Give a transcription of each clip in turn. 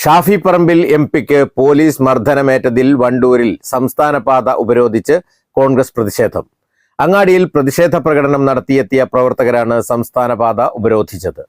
Shafi Parambil M പിക്ക് police മർദ്ദനമേറ്റതിൽ വണ്ടൂരിൽ സംസ്ഥാനപാത ഉപരോധിച്ച് കോൺഗ്രസ് പ്രതിഷേധം. അങ്ങാടിയിൽ പ്രതിഷേധ പ്രകടനം നടത്തിയെത്തിയ പ്രവർത്തകരാണ് സംസ്ഥാന പാത ഉപരോധിച്ചത്.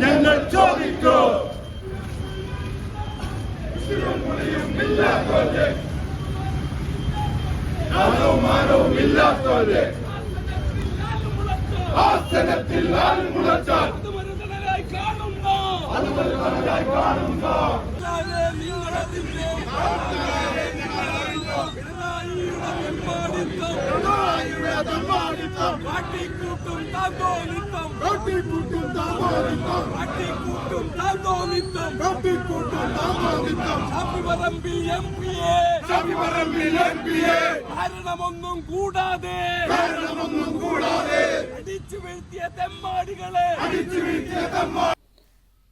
ഞങ്ങൾ ചോദിക്കൂ ഇല്ലാത്തവരെ ആസനത്തിൽ ആരും മുളച്ചാൽ ഭരണമൊന്നും കൂടാതെ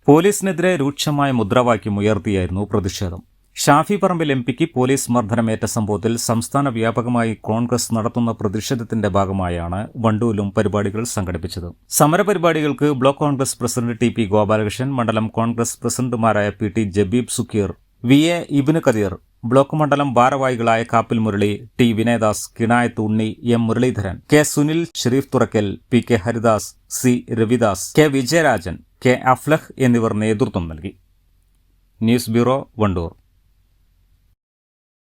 പോലീസിനെതിരെ രൂക്ഷമായ മുദ്രാവാക്യം ഉയർത്തിയായിരുന്നു പ്രതിഷേധം. ഷാഫി പറമ്പിൽ എം പിക്ക് പോലീസ് മർദ്ദനമേറ്റ സംഭവത്തിൽ സംസ്ഥാന വ്യാപകമായി കോൺഗ്രസ് നടത്തുന്ന പ്രതിഷേധത്തിന്റെ ഭാഗമായാണ് വണ്ടൂലും പരിപാടികൾ സംഘടിപ്പിച്ചത്. സമരപരിപാടികൾക്ക് block Congress president T P Gopalakrishnan മണ്ഡലം കോൺഗ്രസ് പ്രസിഡന്റുമാരായ P T Jabeeb Sukheer V A Ibin Kadeer block മണ്ഡലം ഭാരവാഹികളായ Kappil Murali T Vinayadas Kinayath Unni M Muraleedharan K Sunil Sherif Thurakkal P K Haridas C Ravidas K Vijayarajan K Aflah എന്നിവർ നേതൃത്വം നൽകി. News bureau Wandoor.